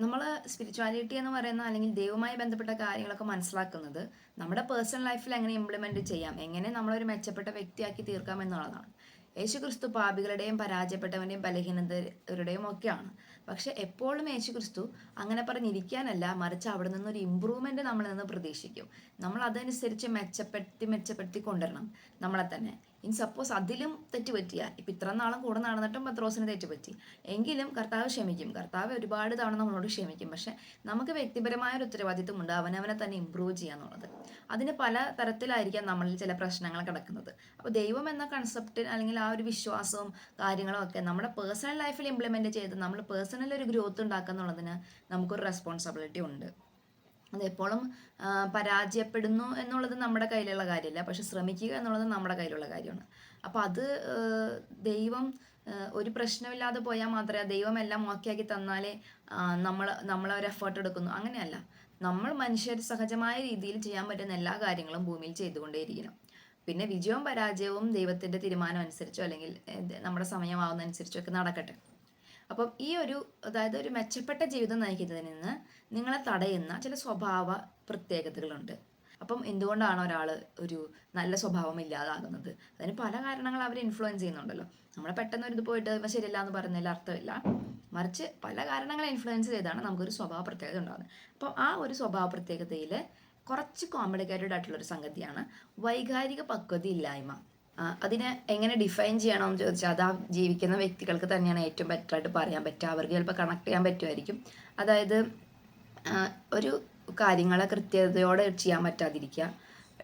നമ്മൾ സ്പിരിച്വാലിറ്റി എന്ന് പറയുന്ന അല്ലെങ്കിൽ ദൈവവുമായി ബന്ധപ്പെട്ട കാര്യങ്ങളൊക്കെ മനസ്സിലാക്കുന്നത് നമ്മുടെ പേഴ്സണൽ ലൈഫിൽ എങ്ങനെ ഇംപ്ലിമെന്റ് ചെയ്യാം എങ്ങനെ നമ്മളൊരു മെച്ചപ്പെട്ട വ്യക്തിയാക്കി തീർക്കാം എന്നുള്ളതാണ്. യേശു ക്രിസ്തു പാപികളുടെയും പരാജയപ്പെട്ടവന്റെയും ബലഹീനതരുടെയും ഒക്കെയാണ്. പക്ഷെ എപ്പോഴും യേശു ക്രിസ്തു അങ്ങനെ പറഞ്ഞിരിക്കാനല്ല മറിച്ച് അവിടെ നിന്നൊരു ഇമ്പ്രൂവ്മെന്റ് നമ്മളിൽ നിന്ന് പ്രതീക്ഷിക്കും. നമ്മൾ അതനുസരിച്ച് മെച്ചപ്പെടുത്തി മെച്ചപ്പെടുത്തി കൊണ്ടുവരണം നമ്മളെ തന്നെ. ഇനി സപ്പോസ് അതിലും തെറ്റ് പറ്റിയ. ഇപ്പം ഇത്ര നാളും കൂടെ നടന്നിട്ടും പത്രോസിന് തെറ്റ് പറ്റി. എങ്കിലും കർത്താവ് ക്ഷമിക്കും. കർത്താവ് ഒരുപാട് തവണ നമ്മളോട് ക്ഷമിക്കും. പക്ഷെ നമുക്ക് വ്യക്തിപരമായ ഒരു ഉത്തരവാദിത്വമുണ്ട് അവനവനെ തന്നെ ഇമ്പ്രൂവ് ചെയ്യുക എന്നുള്ളത്. അതിന് പല തരത്തിലായിരിക്കാം നമ്മളിൽ ചില പ്രശ്നങ്ങൾ കിടക്കുന്നത്. അപ്പോൾ ദൈവം എന്ന കൺസെപ്റ്റ് അല്ലെങ്കിൽ ആ ഒരു വിശ്വാസവും കാര്യങ്ങളും ഒക്കെ നമ്മുടെ പേഴ്സണൽ ലൈഫിൽ ഇംപ്ലിമെന്റ് ചെയ്ത് നമ്മൾ പേഴ്സണൽ ഒരു ഗ്രോത്ത് ഉണ്ടാക്കുക എന്നുള്ളതിന് നമുക്കൊരു റെസ്പോൺസിബിലിറ്റി ഉണ്ട്. അതെപ്പോഴും എപ്പോഴും പരാജയപ്പെടുന്നു എന്നുള്ളത് നമ്മുടെ കയ്യിലുള്ള കാര്യമല്ല. പക്ഷെ ശ്രമിക്കുക എന്നുള്ളത് നമ്മുടെ കയ്യിലുള്ള കാര്യമാണ്. അപ്പോൾ അത് ദൈവം ഒരു പ്രശ്നമില്ലാതെ പോയാൽ മാത്രമേ ദൈവം എല്ലാം ഓക്കെയാക്കി തന്നാലേ നമ്മൾ നമ്മൾ ഒരു എഫേർട്ട് എടുക്കുന്നു. അങ്ങനെയല്ല. നമ്മൾ മനുഷ്യർ സഹജമായ രീതിയിൽ ചെയ്യാൻ പറ്റുന്ന എല്ലാ കാര്യങ്ങളും ഭൂമിയിൽ ചെയ്തുകൊണ്ടേയിരിക്കണം. പിന്നെ വിജയവും പരാജയവും ദൈവത്തിന്റെ തീരുമാനം അനുസരിച്ചോ അല്ലെങ്കിൽ നമ്മുടെ സമയമാവുന്ന അനുസരിച്ചോ ഒക്കെ നടക്കട്ടെ. അപ്പം ഈ ഒരു അതായത് ഒരു മെച്ചപ്പെട്ട ജീവിതം നയിക്കുന്നതിൽ നിന്ന് നിങ്ങളെ തടയുന്ന ചില സ്വഭാവ പ്രത്യേകതകളുണ്ട്. അപ്പം എന്തുകൊണ്ടാണ് ഒരാൾ ഒരു നല്ല സ്വഭാവം ഇല്ലാതാകുന്നത്? അതിന് പല കാരണങ്ങൾ അവർ ഇൻഫ്ലുവൻസ് ചെയ്യുന്നുണ്ടല്ലോ. നമ്മൾ പെട്ടെന്ന് ഒരു ഇത് പോയിട്ട് ഇവ ശരിയല്ല എന്ന് പറയുന്നതിൽ അർത്ഥമില്ല. മറിച്ച് പല കാരണങ്ങളെ ഇൻഫ്ലുവൻസ് ചെയ്താണ് നമുക്കൊരു സ്വഭാവ പ്രത്യേകത ഉണ്ടാകുന്നത്. അപ്പോൾ ആ ഒരു സ്വഭാവ പ്രത്യേകതയിൽ കുറച്ച് കോംപ്ലിക്കേറ്റഡ് ആയിട്ടുള്ള ഒരു സംഗതിയാണ് വൈകാരിക പക്വത ഇല്ലായ്മ അതിനെ എങ്ങനെ ഡിഫൈൻ ചെയ്യണമെന്ന് ചോദിച്ചാൽ അത് ആ ജീവിക്കുന്ന വ്യക്തികൾക്ക് തന്നെയാണ് ഏറ്റവും ബെറ്റർ ആയിട്ട് പറയാൻ പറ്റുക. അവർക്ക് ചിലപ്പോൾ കണക്ട് ചെയ്യാൻ പറ്റുമായിരിക്കും. അതായത് ഒരു കാര്യങ്ങളെ കൃത്യതയോടെ ചെയ്യാൻ പറ്റാതിരിക്കുക.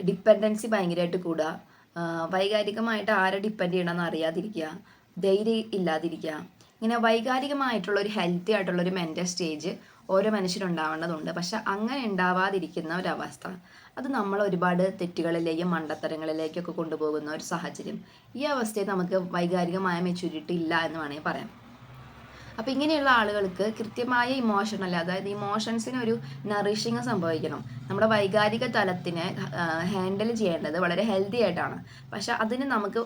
ഡിപ്പെൻഡൻസി ഭയങ്കരമായിട്ട് കൂടുക. വൈകാരികമായിട്ട് ആരെ ഡിപ്പെൻഡ് ചെയ്യണമെന്ന് അറിയാതിരിക്കുക. ധൈര്യം ഇല്ലാതിരിക്കുക. ഇങ്ങനെ വൈകാരികമായിട്ടുള്ള ഒരു ഹെൽത്തി ആയിട്ടുള്ള ഒരു മെന്റൽ സ്റ്റേജ് ഓരോ മനുഷ്യരുണ്ടാവേണ്ടതുണ്ട്. പക്ഷെ അങ്ങനെ ഉണ്ടാവാതിരിക്കുന്ന ഒരവസ്ഥ. അത് നമ്മൾ ഒരുപാട് തെറ്റുകളിലേക്കും മണ്ടത്തരങ്ങളിലേക്കൊക്കെ കൊണ്ടുപോകുന്ന ഒരു സാഹചര്യം. ഈ അവസ്ഥയെ നമുക്ക് വൈകാരികമായ മെച്യൂരിറ്റി ഇല്ല എന്ന് വേണമെങ്കിൽ പറയാം. അപ്പം ഇങ്ങനെയുള്ള ആളുകൾക്ക് കൃത്യമായ ഇമോഷണൽ അതായത് ഇമോഷൻസിന് ഒരു നറിഷിങ് സംഭവിക്കണം. നമ്മുടെ വൈകാരിക തലത്തിനെ ഹാൻഡിൽ ചെയ്യേണ്ടത് വളരെ ഹെൽത്തി ആയിട്ടാണ്. പക്ഷെ അതിന് നമുക്ക്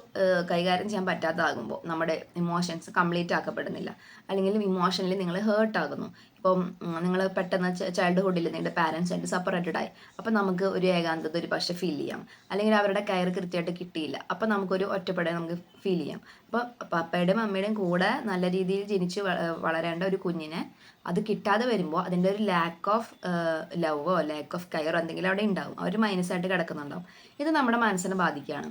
കൈകാര്യം ചെയ്യാൻ പറ്റാത്തതാകുമ്പോൾ നമ്മുടെ ഇമോഷൻസ് കംപ്ലീറ്റ് ആക്കപ്പെടുന്നില്ല. അല്ലെങ്കിൽ ഇമോഷണലി നിങ്ങൾ ഹേർട്ട് ആകുന്നു. ഇപ്പം നിങ്ങൾ പെട്ടെന്ന് ചൈൽഡ്ഹുഡിൽ നിങ്ങളുടെ പാരൻസ് ആയിട്ട് സെപ്പറേറ്റഡ് ആയി. അപ്പം നമുക്ക് ഒരു ഏകാന്തത ഒരു പക്ഷേ ഫീൽ ചെയ്യാം. അല്ലെങ്കിൽ അവരുടെ കയർ കൃത്യമായിട്ട് കിട്ടിയില്ല. അപ്പം നമുക്കൊരു ഒറ്റപ്പെടെ നമുക്ക് ഫീൽ ചെയ്യാം. അപ്പോൾ പപ്പയുടെയും അമ്മയുടെയും കൂടെ നല്ല രീതിയിൽ ജനിച്ച് വളരേണ്ട ഒരു കുഞ്ഞിനെ അത് കിട്ടാതെ വരുമ്പോൾ അതിന്റെ ഒരു ലാക്ക് ഓഫ് ലവോ ലാക്ക് ഓഫ് കെയറോ എന്തെങ്കിലും അവിടെ ഉണ്ടാവും. അവർ മൈനസ് ആയിട്ട് കിടക്കുന്നുണ്ടാവും. ഇത് നമ്മുടെ മനസ്സിനെ ബാധിക്കുകയാണ്.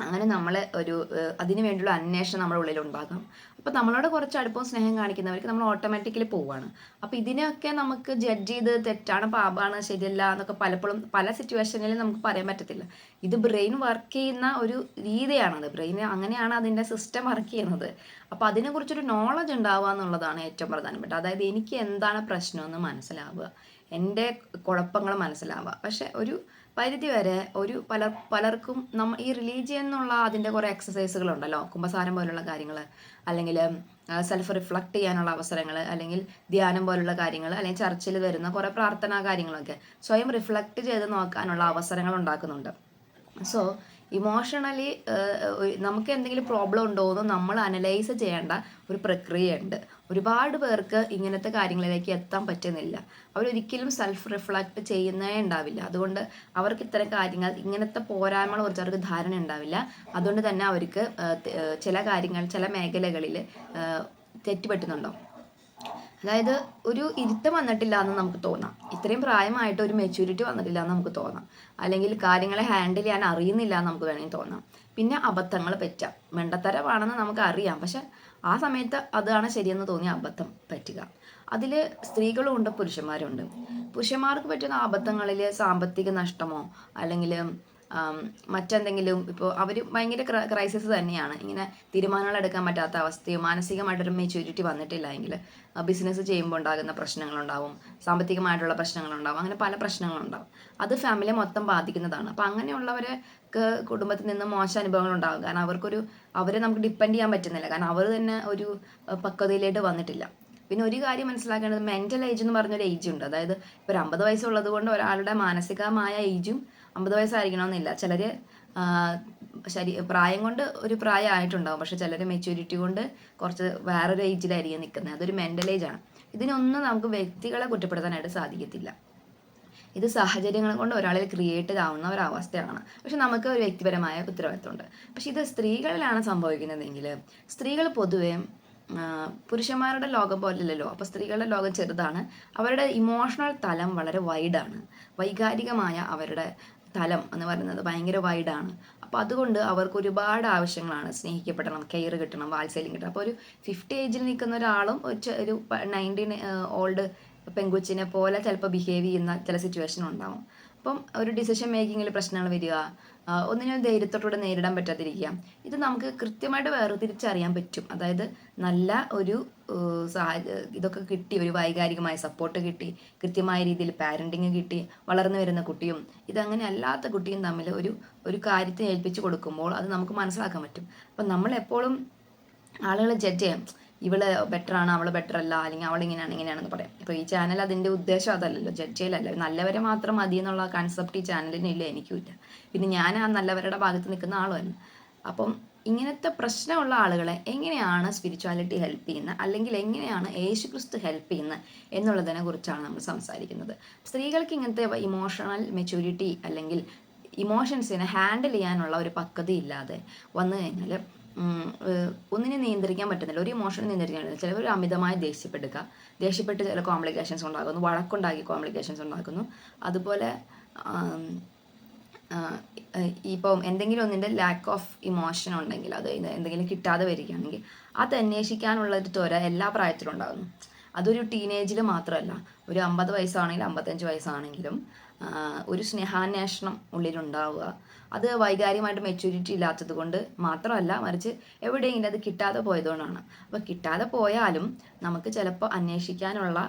അങ്ങനെ നമ്മൾ ഒരു അതിനു വേണ്ടിയുള്ള അന്വേഷണം നമ്മുടെ ഉള്ളിൽ ഉണ്ടാകാം അപ്പോൾ നമ്മളോട് കുറച്ച് അടുപ്പവും സ്നേഹം കാണിക്കുന്നവർക്ക് നമ്മൾ ഓട്ടോമാറ്റിക്കലി പോവാണ്. അപ്പോൾ ഇതിനെയൊക്കെ നമുക്ക് ജഡ്ജ് ചെയ്ത് തെറ്റാണ് പാപാണ് ശരിയല്ല എന്നൊക്കെ പലപ്പോഴും പല സിറ്റുവേഷനിലും നമുക്ക് പറയാൻ പറ്റത്തില്ല. ഇത് ബ്രെയിൻ വർക്ക് ചെയ്യുന്ന ഒരു രീതിയാണത്. ബ്രെയിൻ അങ്ങനെയാണ് അതിന്റെ സിസ്റ്റം വർക്ക് ചെയ്യുന്നത്. അപ്പോൾ അതിനെക്കുറിച്ചൊരു നോളജ് ഉണ്ടാവുക എന്നുള്ളതാണ് ഏറ്റവും പ്രധാനപ്പെട്ട. അതായത് എനിക്ക് എന്താണ് പ്രശ്നമെന്ന് മനസ്സിലാവുക. എന്റെ കുഴപ്പങ്ങൾ മനസ്സിലാവുക. പക്ഷെ ഒരു പരിധി വരെ ഒരു പല പലർക്കും നമ്മ ഈ റിലീജിയൻ എന്നുള്ള അതിന്റെ കുറേ എക്സസൈസുകളുണ്ടല്ലോ കുംഭസാരം പോലുള്ള കാര്യങ്ങൾ അല്ലെങ്കിൽ സെൽഫ് റിഫ്ലക്റ്റ് ചെയ്യാനുള്ള അവസരങ്ങൾ അല്ലെങ്കിൽ ധ്യാനം പോലുള്ള കാര്യങ്ങൾ അല്ലെങ്കിൽ ചർച്ചിൽ വരുന്ന കുറേ പ്രാർത്ഥനാ കാര്യങ്ങളൊക്കെ സ്വയം റിഫ്ലക്റ്റ് ചെയ്ത് നോക്കാനുള്ള അവസരങ്ങൾ ഉണ്ടാക്കുന്നുണ്ട്. സോ ഇമോഷണലി നമുക്ക് എന്തെങ്കിലും പ്രോബ്ലം ഉണ്ടോ എന്ന് നമ്മൾ അനലൈസ് ചെയ്യേണ്ട ഒരു പ്രക്രിയയുണ്ട്. ഒരുപാട് പേർക്ക് ഇങ്ങനത്തെ കാര്യങ്ങളിലേക്ക് എത്താൻ പറ്റുന്നില്ല. അവരൊരിക്കലും സെൽഫ് റിഫ്ലക്റ്റ് ചെയ്യുന്നേ ഉണ്ടാവില്ല. അതുകൊണ്ട് അവർക്ക് ഇത്തരം കാര്യങ്ങൾ ഇങ്ങനത്തെ പോരായ്മകളെ കുറിച്ച് അവർക്ക് ധാരണ ഉണ്ടാവില്ല. അതുകൊണ്ട് തന്നെ അവർക്ക് ചില കാര്യങ്ങൾ ചില മേഖലകളിൽ തെറ്റുപറ്റുന്നുണ്ടാവും അതായത് ഒരു ഇരുത്തം വന്നിട്ടില്ല എന്ന് നമുക്ക് തോന്നാം. ഇത്രയും പ്രായമായിട്ട് ഒരു മെച്യൂരിറ്റി വന്നിട്ടില്ല എന്ന് നമുക്ക് തോന്നാം. അല്ലെങ്കിൽ കാര്യങ്ങളെ ഹാൻഡിൽ ചെയ്യാൻ അറിയുന്നില്ല എന്ന് നമുക്ക് വേണമെങ്കിൽ തോന്നാം. പിന്നെ അബദ്ധങ്ങൾ പറ്റാം. മെണ്ടത്തരമാണെന്ന് നമുക്ക് അറിയാം. പക്ഷെ ആ സമയത്ത് അതാണ് ശരിയെന്ന് തോന്നിയ അബദ്ധം പറ്റുക. അതിൽ സ്ത്രീകളും ഉണ്ട് പുരുഷന്മാരും ഉണ്ട്. പുരുഷന്മാർക്ക് പറ്റുന്ന അബദ്ധങ്ങളിൽ സാമ്പത്തിക നഷ്ടമോ അല്ലെങ്കിൽ മറ്റെന്തെങ്കിലും ഇപ്പോൾ അവർ ഭയങ്കര ക്രൈസിസ് തന്നെയാണ്. ഇങ്ങനെ തീരുമാനങ്ങൾ എടുക്കാൻ പറ്റാത്ത അവസ്ഥയോ മാനസികമായിട്ടൊരു മെച്യൂരിറ്റി വന്നിട്ടില്ല എങ്കിൽ ബിസിനസ് ചെയ്യുമ്പോൾ ഉണ്ടാകുന്ന പ്രശ്നങ്ങളുണ്ടാവും. സാമ്പത്തികമായിട്ടുള്ള പ്രശ്നങ്ങളുണ്ടാവും. അങ്ങനെ പല പ്രശ്നങ്ങളുണ്ടാവും. അത് ഫാമിലി മൊത്തം ബാധിക്കുന്നതാണ്. അപ്പം അങ്ങനെയുള്ളവർക്ക് കുടുംബത്തിൽ നിന്ന് മോശം അനുഭവങ്ങൾ ഉണ്ടാകും. കാരണം അവർക്കൊരു അവരെ നമുക്ക് ഡിപ്പെൻഡ് ചെയ്യാൻ പറ്റുന്നില്ല. കാരണം അവർ തന്നെ ഒരു പക്വതയിലേക്ക് വന്നിട്ടില്ല. പിന്നെ ഒരു കാര്യം മനസ്സിലാക്കേണ്ടത് മെന്റൽ ഏജ് എന്ന് പറഞ്ഞൊരു ഏജ് ഉണ്ട്. അതായത് ഇപ്പോൾ ഒരു അമ്പത് വയസ്സുള്ളത് കൊണ്ട് ഒരാളുടെ മാനസികമായ ഏജും അമ്പത് വയസ്സായിരിക്കണമെന്നില്ല. ചിലർ ശരി പ്രായം കൊണ്ട് ഒരു പ്രായം ആയിട്ടുണ്ടാവും പക്ഷെ ചിലർ മെച്യൂരിറ്റി കൊണ്ട് കുറച്ച് വേറൊരു ഏജിലായിരിക്കും നിൽക്കുന്നത്. അതൊരു മെന്റൽ ഏജാണ് ഇതിനൊന്നും നമുക്ക് വ്യക്തികളെ കുറ്റപ്പെടുത്താനായിട്ട് സാധിക്കത്തില്ല. ഇത് സാഹചര്യങ്ങൾ കൊണ്ട് ഒരാളിൽ ക്രിയേറ്റ് ആവുന്ന ഒരു അവസ്ഥയാണ്. പക്ഷെ നമുക്ക് ഒരു വ്യക്തിപരമായ ഉത്തരവാദിത്തമുണ്ട് പക്ഷെ ഇത് സ്ത്രീകളിലാണ് സംഭവിക്കുന്നതെങ്കിൽ സ്ത്രീകൾ പൊതുവേ പുരുഷന്മാരുടെ ലോകം പോലെയല്ലല്ലോ. അപ്പോൾ സ്ത്രീകളുടെ ലോകം ചെറുതാണ്. അവരുടെ ഇമോഷണൽ തലം വളരെ വൈഡാണ് വൈകാരികമായ അവരുടെ തലം എന്ന് പറയുന്നത് ഭയങ്കര വൈഡാണ് അപ്പോൾ അതുകൊണ്ട് അവർക്ക് ഒരുപാട് ആവശ്യങ്ങളാണ് സ്നേഹിക്കപ്പെടണം കെയർ കിട്ടണം വാത്സല്യം കിട്ടണം. അപ്പോൾ ഒരു ഫിഫ്റ്റി ഏജിൽ നിൽക്കുന്ന ഒരാളും ഒരു നയന്റീൻ ഓൾഡ് പെങ്കുച്ചിനെ പോലെ ചിലപ്പോൾ ബിഹേവ് ചെയ്യുന്ന ചില സിറ്റുവേഷൻ ഉണ്ടാവും. അപ്പം ഒരു ഡിസിഷൻ മേക്കിങ്ങിൽ പ്രശ്നങ്ങൾ വരിക ഒന്നിനും ധൈര്യത്തോടുകൂടെ നേരിടാൻ പറ്റാതിരിക്കുക. ഇത് നമുക്ക് കൃത്യമായിട്ട് വേർതിരിച്ചറിയാൻ പറ്റും. അതായത് നല്ല ഒരു ഇതൊക്കെ കിട്ടി ഒരു വൈകാരികമായ സപ്പോർട്ട് കിട്ടി കൃത്യമായ രീതിയിൽ പാരന്റിങ് കിട്ടി വളർന്നു വരുന്ന കുട്ടിയും ഇതങ്ങനെ അല്ലാത്ത കുട്ടിയും തമ്മിൽ ഒരു ഒരു കാര്യത്തെ ഏൽപ്പിച്ച് കൊടുക്കുമ്പോൾ അത് നമുക്ക് മനസ്സിലാക്കാൻ പറ്റും. അപ്പം നമ്മൾ എപ്പോഴും ആളുകൾ ജഡ്ജ് ചെയ്യാം. ഇവൾ ബെറ്റർ ആണ് അവൾ ബെറ്റർ അല്ല അല്ലെങ്കിൽ അവൾ ഇങ്ങനെയാണ് ഇങ്ങനെയാണെന്ന് പറയാം. ഇപ്പോൾ ഈ ചാനൽ അതിന്റെ ഉദ്ദേശം അതല്ലല്ലോ ജഡ്ജ് ചെയ്യലല്ല. നല്ലവരെ മാത്രം മതി എന്നുള്ള കൺസെപ്റ്റ് ഈ ചാനലിനില്ല എനിക്കും ഇല്ല. പിന്നെ ഞാൻ ആ നല്ലവരുടെ ഭാഗത്ത് നിൽക്കുന്ന ആളുമല്ല. അപ്പം ഇങ്ങനത്തെ പ്രശ്നമുള്ള ആളുകളെ എങ്ങനെയാണ് സ്പിരിച്വാലിറ്റി ഹെൽപ്പ് ചെയ്യുന്നത് അല്ലെങ്കിൽ എങ്ങനെയാണ് യേശു ക്രിസ്തു ഹെൽപ്പ് ചെയ്യുന്നത് എന്നുള്ളതിനെ കുറിച്ചാണ് നമ്മൾ സംസാരിക്കുന്നത്. സ്ത്രീകൾക്ക് ഇങ്ങനത്തെ ഇമോഷണൽ മെച്യൂരിറ്റി അല്ലെങ്കിൽ ഇമോഷൻസിനെ ഹാൻഡിൽ ചെയ്യാനുള്ള ഒരു പക്വത ഇല്ലാതെ വന്നു കഴിഞ്ഞാൽ ഒന്നിനെ നിയന്ത്രിക്കാൻ പറ്റുന്നില്ല. ഒരു ഇമോഷനെ നിയന്ത്രിക്കാൻ പറ്റുന്നില്ല. ചിലവർ അമിതമായി ദേഷ്യപ്പെടുക. ദേഷ്യപ്പെട്ട് ചില കോംപ്ലിക്കേഷൻസ് ഉണ്ടാകുന്നു. വഴക്കുണ്ടാക്കി കോംപ്ലിക്കേഷൻസ് ഉണ്ടാക്കുന്നു. അതുപോലെ ഇപ്പം എന്തെങ്കിലും ഒന്നിന്റെ ലാക്ക് ഓഫ് ഇമോഷൻ ഉണ്ടെങ്കിൽ അത് എന്തെങ്കിലും കിട്ടാതെ വരികയാണെങ്കിൽ അത് അന്വേഷിക്കാനുള്ള ഒരു ത്വര എല്ലാ പ്രായത്തിലും ഉണ്ടാകുന്നു. അതൊരു ടീനേജിൽ മാത്രമല്ല. ഒരു അമ്പത് വയസ്സാണെങ്കിലും അമ്പത്തഞ്ച് വയസ്സാണെങ്കിലും ഒരു സ്നേഹാന്വേഷണം ഉള്ളിലുണ്ടാവുക. അത് വൈകാരികമായിട്ട് മെച്യൂരിറ്റി ഇല്ലാത്തത് കൊണ്ട് മാത്രമല്ല മറിച്ച് എവിടെയെങ്കിലും അത് കിട്ടാതെ പോയതുകൊണ്ടാണ്. അപ്പോൾ കിട്ടാതെ പോയാലും നമുക്ക് ചിലപ്പോൾ അന്വേഷിക്കാനുള്ള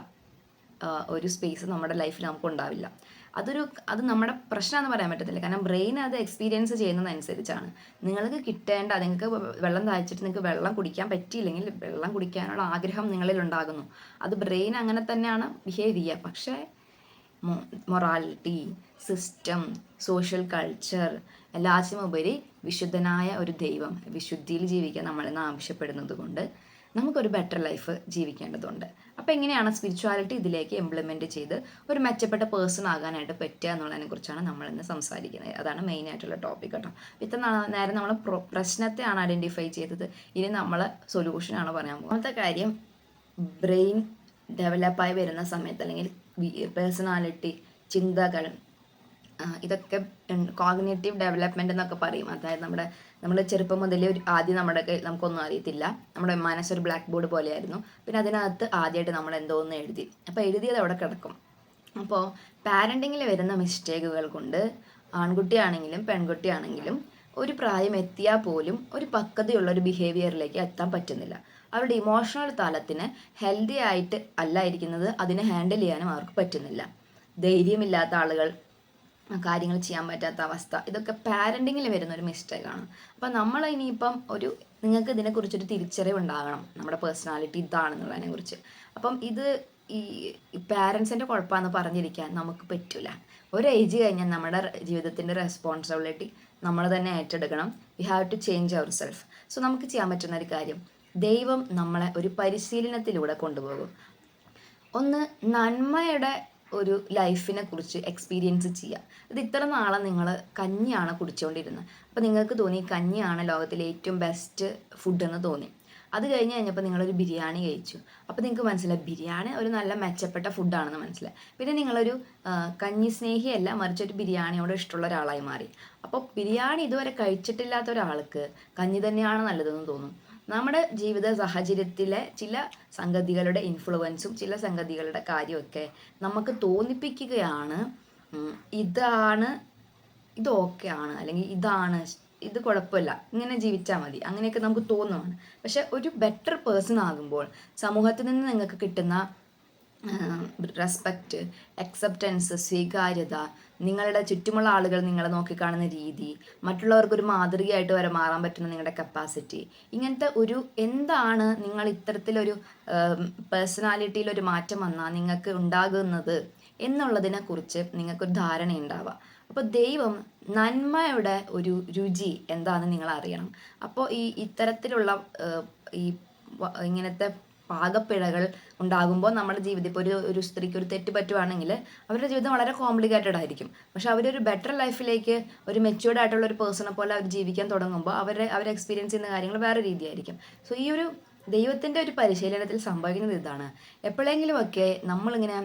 ഒരു സ്പേസ് നമ്മുടെ ലൈഫിൽ നമുക്ക് ഉണ്ടാവില്ല. അതൊരു അത് നമ്മുടെ പ്രശ്നമാണെന്ന് പറയാൻ പറ്റത്തില്ല. കാരണം ബ്രെയിൻ അത് എക്സ്പീരിയൻസ് ചെയ്യുന്നതനുസരിച്ചാണ്. നിങ്ങൾക്ക് കിട്ടേണ്ട നിങ്ങൾക്ക് വെള്ളം താഴ്ച്ചിട്ട് നിങ്ങൾക്ക് വെള്ളം കുടിക്കാൻ പറ്റിയില്ലെങ്കിൽ വെള്ളം കുടിക്കാനുള്ള ആഗ്രഹം നിങ്ങളിൽ ഉണ്ടാകുന്നു അത് ബ്രെയിൻ അങ്ങനെ തന്നെയാണ് ബിഹേവ് ചെയ്യുക. പക്ഷേ മൊറാലിറ്റി സിസ്റ്റം സോഷ്യൽ കൾച്ചർ എല്ലാത്തിനും ഉപരി വിശുദ്ധനായ ഒരു ദൈവം വിശുദ്ധിയിൽ ജീവിക്കാൻ നമ്മളിന്ന് ആവശ്യപ്പെടുന്നത് കൊണ്ട് നമുക്കൊരു ബെറ്റർ ലൈഫ് ജീവിക്കേണ്ടതുണ്ട്. അപ്പോൾ എങ്ങനെയാണ് സ്പിരിച്വാലിറ്റി ഇതിലേക്ക് ഇംപ്ലിമെന്റ് ചെയ്ത് ഒരു മെച്ചപ്പെട്ട പേഴ്സൺ ആകാനായിട്ട് പറ്റുക കുറിച്ചാണ് നമ്മളിന്ന് സംസാരിക്കുന്നത്. അതാണ് മെയിൻ ആയിട്ടുള്ള ടോപ്പിക് കേട്ടോ. ഇത്ര നേരം നമ്മൾ പ്രശ്നത്തെയാണ് ഐഡന്റിഫൈ ചെയ്തത്. ഇനി നമ്മൾ സൊല്യൂഷനാണ് പറയാൻ പോകുന്നത്. കാര്യം ബ്രെയിൻ ഡെവലപ്പായി വരുന്ന സമയത്ത് അല്ലെങ്കിൽ പേഴ്സണാലിറ്റി ചിന്തകൾ ഇതൊക്കെ കോഗ്നേറ്റീവ് ഡെവലപ്മെന്റ് എന്നൊക്കെ പറയും. അതായത് നമ്മുടെ നമ്മൾ ചെറുപ്പം മുതലേ ഒരു ആദ്യം നമ്മുടെ കയ്യിൽ നമുക്കൊന്നും അറിയത്തില്ല. നമ്മുടെ മനസ്സൊരു ബ്ലാക്ക് ബോർഡ് പോലെയായിരുന്നു. പിന്നെ അതിനകത്ത് ആദ്യമായിട്ട് നമ്മൾ എന്തോ ഒന്ന് എഴുതി. അപ്പോൾ എഴുതിയത് അവിടെ കിടക്കും. അപ്പോൾ പാരന്റിങ്ങിൽ വരുന്ന മിസ്റ്റേക്കുകൾ കൊണ്ട് ആൺകുട്ടിയാണെങ്കിലും പെൺകുട്ടിയാണെങ്കിലും ഒരു പ്രായം എത്തിയാൽ പോലും ഒരു പക്വതയുള്ള ഒരു ബിഹേവിയറിലേക്ക് എത്താൻ പറ്റുന്നില്ല. അവരുടെ ഇമോഷണൽ തലത്തിന് ഹെൽത്തി ആയിട്ട് അല്ല ഇരിക്കുന്നത് അതിനെ ഹാൻഡിൽ ചെയ്യാനും അവർക്ക് പറ്റുന്നില്ല. ധൈര്യമില്ലാത്ത ആളുകൾ കാര്യങ്ങൾ ചെയ്യാൻ പറ്റാത്ത അവസ്ഥ ഇതൊക്കെ പാരന്റിങ്ങിൽ വരുന്ന ഒരു മിസ്റ്റേക്കാണ് അപ്പം നമ്മൾ ഇനിയിപ്പം ഒരു നിങ്ങൾക്ക് ഇതിനെക്കുറിച്ചൊരു തിരിച്ചറിവ് ഉണ്ടാകണം. നമ്മുടെ പേഴ്സണാലിറ്റി ഇതാണെന്നുള്ളതിനെ കുറിച്ച്. അപ്പം ഇത് ഈ പാരൻസിന്റെ കുഴപ്പമാണെന്ന് പറഞ്ഞിരിക്കാൻ നമുക്ക് പറ്റില്ല ഒരു ഏജ് കഴിഞ്ഞാൽ നമ്മുടെ ജീവിതത്തിന്റെ റെസ്പോൺസിബിലിറ്റി നമ്മൾ തന്നെ ഏറ്റെടുക്കണം. We have to change our self so നമുക്ക് ചെയ്യാൻ പറ്റുന്ന ഒരു കാര്യം ദൈവം നമ്മളെ ഒരു പരിശീലനത്തിലൂടെ കൊണ്ടുപോകും. ഒന്ന് നന്മയുടെ ഒരു ലൈഫിനെ കുറിച്ച് എക്സ്പീരിയൻസ് ചെയ്യുക ഇത് ഇത്ര നാളെ നിങ്ങൾ കഞ്ഞിയാണ് കുടിച്ചുകൊണ്ടിരുന്നത് അപ്പോൾ നിങ്ങൾക്ക് തോന്നി കഞ്ഞിയാണ് ലോകത്തിലെ ഏറ്റവും ബെസ്റ്റ് ഫുഡ് എന്ന് തോന്നി. അത് കഴിഞ്ഞ് കഴിഞ്ഞപ്പോൾ നിങ്ങളൊരു ബിരിയാണി കഴിച്ചു. അപ്പോൾ നിങ്ങൾക്ക് മനസ്സിലായി ബിരിയാണി ഒരു നല്ല മെച്ചപ്പെട്ട ഫുഡാണെന്ന് മനസ്സിലായി. പിന്നെ നിങ്ങളൊരു കഞ്ഞി സ്നേഹിയല്ല മറിച്ച് ഒരു ബിരിയാണിയോട് ഇഷ്ടമുള്ള ഒരാളായി മാറി. അപ്പോൾ ബിരിയാണി ഇതുവരെ കഴിച്ചിട്ടില്ലാത്ത ഒരാൾക്ക് കഞ്ഞി തന്നെയാണ് നല്ലതെന്ന് തോന്നും. നമ്മുടെ ജീവിത സാഹചര്യത്തിലെ ചില സംഗതികളുടെ ഇൻഫ്ലുവൻസും ചില സംഗതികളുടെ കാര്യമൊക്കെ നമുക്ക് തോന്നിപ്പിക്കുകയാണ്. ഇതാണ് ഇത് ആണ് അല്ലെങ്കിൽ ഇതാണ് ഇത് കുഴപ്പമില്ല ഇങ്ങനെ ജീവിച്ചാൽ മതി അങ്ങനെയൊക്കെ നമുക്ക് തോന്നുവാണ് പക്ഷെ ഒരു ബെറ്റർ പേഴ്സൺ ആകുമ്പോൾ സമൂഹത്തിൽ നിന്ന് നിങ്ങൾക്ക് കിട്ടുന്ന റെസ്പെക്റ്റ് അക്സെപ്റ്റൻസ് സ്വീകാര്യത നിങ്ങളുടെ ചുറ്റുമുള്ള ആളുകൾ നിങ്ങളെ നോക്കിക്കാണുന്ന രീതി മറ്റുള്ളവർക്കൊരു മാതൃകയായിട്ട് വരെ മാറാൻ പറ്റുന്ന നിങ്ങളുടെ കപ്പാസിറ്റി ഇങ്ങനത്തെ ഒരു എന്താണ് നിങ്ങൾ ഇത്തരത്തിലൊരു പേഴ്സണാലിറ്റിയിൽ ഒരു മാറ്റം വന്നാൽ നിങ്ങൾക്ക് ഉണ്ടാകുന്നത് എന്നുള്ളതിനെ കുറിച്ച് നിങ്ങൾക്കൊരു ധാരണ ഉണ്ടാവുക അപ്പോൾ ദൈവം നന്മയുടെ ഒരു രുചി എന്താണെന്ന് നിങ്ങൾ അറിയണം അപ്പോൾ ഈ ഇത്തരത്തിലുള്ള ഈ ഇങ്ങനത്തെ പാകപ്പിഴകൾ ഉണ്ടാകുമ്പോൾ നമ്മുടെ ജീവിതം ഇപ്പോൾ ഒരു ഒരു സ്ത്രീക്ക് ഒരു തെറ്റ് പറ്റുവാണെങ്കിൽ അവരുടെ ജീവിതം വളരെ കോംപ്ലിക്കേറ്റഡ് ആയിരിക്കും. പക്ഷെ അവരൊരു ബെറ്റർ ലൈഫിലേക്ക് ഒരു മെച്യൂർഡ് ആയിട്ടുള്ള ഒരു പേഴ്സണെ പോലെ അവർ ജീവിക്കാൻ തുടങ്ങുമ്പോൾ അവരെ അവർ എക്സ്പീരിയൻസ് ചെയ്യുന്ന കാര്യങ്ങൾ വേറെ രീതിയായിരിക്കും. സോ ഈ ഒരു ദൈവത്തിന്റെ ഒരു പരിശീലനത്തിൽ സംഭവിക്കുന്നത് ഇതാണ്. എപ്പോഴെങ്കിലുമൊക്കെ നമ്മളിങ്ങനെ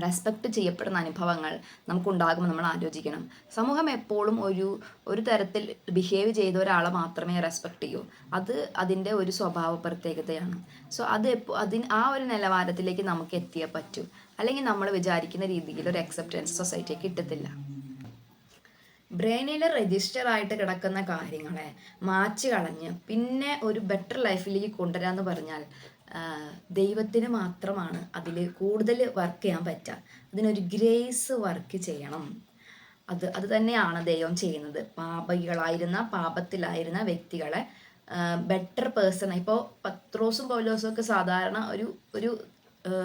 റെസ്പെക്റ്റ് ചെയ്യപ്പെടുന്ന അനുഭവങ്ങൾ നമുക്കുണ്ടാകുമ്പോൾ നമ്മൾ ആലോചിക്കണം. സമൂഹം എപ്പോഴും ഒരു ഒരു തരത്തിൽ ബിഹേവ് ചെയ്ത ഒരാളെ മാത്രമേ റെസ്പെക്ട് ചെയ്യൂ. അത് അതിന്റെ ഒരു സ്വഭാവ പ്രത്യേകതയാണ്. സോ അത് എപ്പോൾ അതിന് ആ ഒരു നിലവാരത്തിലേക്ക് നമുക്ക് എത്തിയേ പറ്റൂ. അല്ലെങ്കിൽ നമ്മൾ വിചാരിക്കുന്ന രീതിയിൽ ഒരു അക്സെപ്റ്റൻസ് സൊസൈറ്റിയെ കിട്ടത്തില്ല. ബ്രെയിനിൽ രജിസ്റ്റർ ആയിട്ട് കിടക്കുന്ന കാര്യങ്ങളെ മാച്ച് കളഞ്ഞ് പിന്നെ ഒരു ബെറ്റർ ലൈഫിലേക്ക് കൊണ്ടുവരാമെന്ന് പറഞ്ഞാൽ ദൈവത്തിന് മാത്രമാണ് അതിൽ കൂടുതൽ വർക്ക് ചെയ്യാൻ പറ്റുക. അതിനൊരു ഗ്രേസ് വർക്ക് ചെയ്യണം. അത് അത് തന്നെയാണ് ദൈവം ചെയ്യുന്നത്. പാപികളായിരുന്ന പാപത്തിലായിരുന്ന വ്യക്തികളെ ബെറ്റർ പേഴ്സൺ ഇപ്പോൾ പത്രോസും പൗലോസും ഒക്കെ സാധാരണ ഒരു ഒരു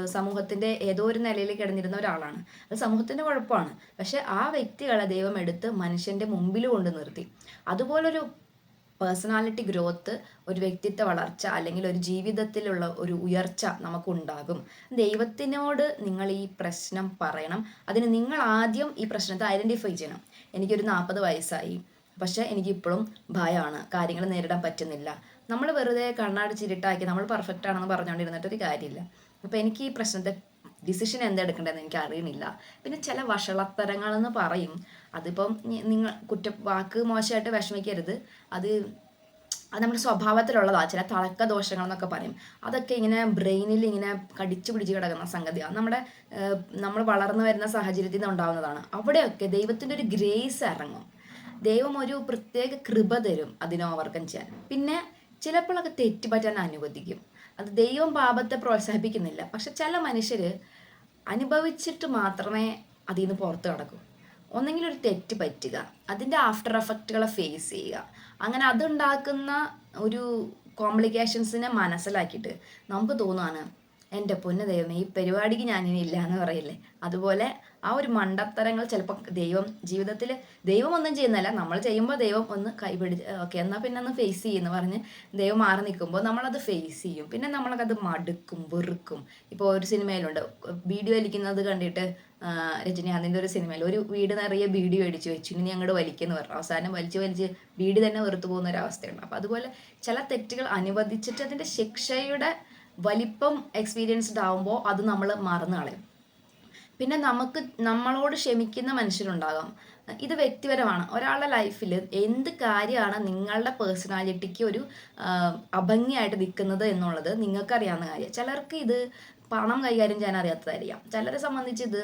സമൂഹത്തിന്റെ ഏതോ ഒരു നിലയിൽ കിടന്നിരുന്ന ഒരാളാണ്. അത് സമൂഹത്തിന്റെ കുഴപ്പമാണ്. പക്ഷെ ആ വ്യക്തികളെ ദൈവം എടുത്ത് മനുഷ്യന്റെ മുമ്പിൽ കൊണ്ട് നിർത്തി. അതുപോലൊരു പേഴ്സണാലിറ്റി ഗ്രോത്ത് ഒരു വ്യക്തിത്വ വളർച്ച അല്ലെങ്കിൽ ഒരു ജീവിതത്തിലുള്ള ഒരു ഉയർച്ച നമുക്കുണ്ടാകും. ദൈവത്തിനോട് നിങ്ങൾ ഈ പ്രശ്നം പറയണം. അതിന് നിങ്ങൾ ആദ്യം ഈ പ്രശ്നത്തെ ഐഡന്റിഫൈ ചെയ്യണം. എനിക്കൊരു നാൽപ്പത് വയസ്സായി. പക്ഷെ എനിക്കിപ്പോഴും ഭയമാണ് കാര്യങ്ങൾ നേരിടാൻ പറ്റുന്നില്ല. നമ്മൾ വെറുതെ കണ്ണാടിച്ചിരിട്ടാക്കി നമ്മൾ പെർഫെക്റ്റ് ആണെന്ന് പറഞ്ഞുകൊണ്ടിരുന്നിട്ട് ഒരു കാര്യമില്ല. അപ്പോൾ എനിക്ക് ഈ പ്രശ്നത്തെ ഡിസിഷൻ എന്തെടുക്കേണ്ടതെന്ന് എനിക്ക് അറിയണില്ല പിന്നെ ചില വഷളത്തരങ്ങളെന്ന് പറയും. അതിപ്പം നിങ്ങൾ കുറ്റ വാക്ക് മോശമായിട്ട് വിഷമിക്കരുത്. അത് അത് നമ്മുടെ സ്വഭാവത്തിലുള്ളതാണ് ചില തളക്ക ദോഷങ്ങൾ എന്നൊക്കെ പറയും. അതൊക്കെ ഇങ്ങനെ ബ്രെയിനിൽ ഇങ്ങനെ കടിച്ചു പിടിച്ച് കിടക്കുന്ന സംഗതിയാണ് നമ്മുടെ നമ്മൾ വളർന്നു വരുന്ന സാഹചര്യത്തിൽ നിന്ന് ഉണ്ടാവുന്നതാണ്. അവിടെയൊക്കെ ദൈവത്തിന്റെ ഒരു ഗ്രേസ് ഇറങ്ങും. ദൈവം ഒരു പ്രത്യേക കൃപ തരും അതിനെ ഓവർകം ചെയ്യാൻ. പിന്നെ ചിലപ്പോഴൊക്കെ തെറ്റുപറ്റാൻ അനുവദിക്കും. അത് ദൈവം പാപത്തെ പ്രോത്സാഹിപ്പിക്കുന്നില്ല. പക്ഷെ ചില മനുഷ്യർ അനുഭവിച്ചിട്ട് മാത്രമേ അതിൽ നിന്ന് പുറത്തു കടക്കൂ. ഒന്നെങ്കിൽ ഒരു തെറ്റ് പറ്റുക. അതിന്റെ ആഫ്റ്റർ എഫക്റ്റുകളെ ഫേസ് ചെയ്യുക. അങ്ങനെ അതുണ്ടാക്കുന്ന ഒരു കോംപ്ലിക്കേഷൻസിനെ മനസ്സിലാക്കിയിട്ട് നമുക്ക് തോന്നുകയാണ് എന്റെ പൊന്ന ദൈവമേ ഈ പരിപാടിക്ക് ഞാനിനി ഇല്ല എന്ന് പറയില്ലേ? അതുപോലെ ആ ഒരു മണ്ടത്തരങ്ങൾ ചിലപ്പോൾ ദൈവം ജീവിതത്തിൽ ദൈവം ഒന്നും ചെയ്യുന്നില്ല നമ്മൾ ചെയ്യുമ്പോൾ ദൈവം ഒന്ന് കൈപിടിച്ച് ഓക്കെ എന്നാൽ പിന്നെ ഒന്ന് ഫേസ് ചെയ്യുന്നു പറഞ്ഞ് ദൈവം മാറി നിൽക്കുമ്പോൾ നമ്മളത് ഫേസ് ചെയ്യും. പിന്നെ നമ്മളത് മടുക്കും വെറുക്കും. ഇപ്പോൾ ഒരു സിനിമയിലുണ്ട്. വീഡിയോ വലിക്കുന്നത് കണ്ടിട്ട് രജനീകാന്തിന്റെ ഒരു സിനിമയിൽ ഒരു വീട് നിറയെ ബീഡി മേടിച്ച് വെച്ചു. ഇനി ഞങ്ങളുടെ വലിക്കുന്നു പറഞ്ഞു. അവസാനം വലിച്ച് വലിച്ച് ബീഡി തന്നെ വെറുത്തു പോകുന്ന ഒരു അവസ്ഥയുണ്ട്. അപ്പോൾ അതുപോലെ ചില തെറ്റുകൾ അനുവദിച്ചിട്ട് അതിന്റെ ശിക്ഷയുടെ വലിപ്പം എക്സ്പീരിയൻസ്ഡ് ആവുമ്പോൾ അത് നമ്മൾ മറന്നു കളയും. പിന്നെ നമുക്ക് നമ്മളോട് ക്ഷമിക്കുന്ന മനുഷ്യരുണ്ടാകാം. ഇത് വ്യക്തിപരമാണ്. ഒരാളുടെ ലൈഫിൽ എന്ത് കാര്യമാണ് നിങ്ങളുടെ പേഴ്സണാലിറ്റിക്ക് ഒരു അഭംഗിയായിട്ട് നിൽക്കുന്നത് എന്നുള്ളത് നിങ്ങൾക്കറിയാവുന്ന കാര്യം. ചിലർക്ക് ഇത് പണം കൈകാര്യം ചെയ്യാൻ അറിയാത്തതായിരിക്കാം. ചിലരെ സംബന്ധിച്ച് ഇത്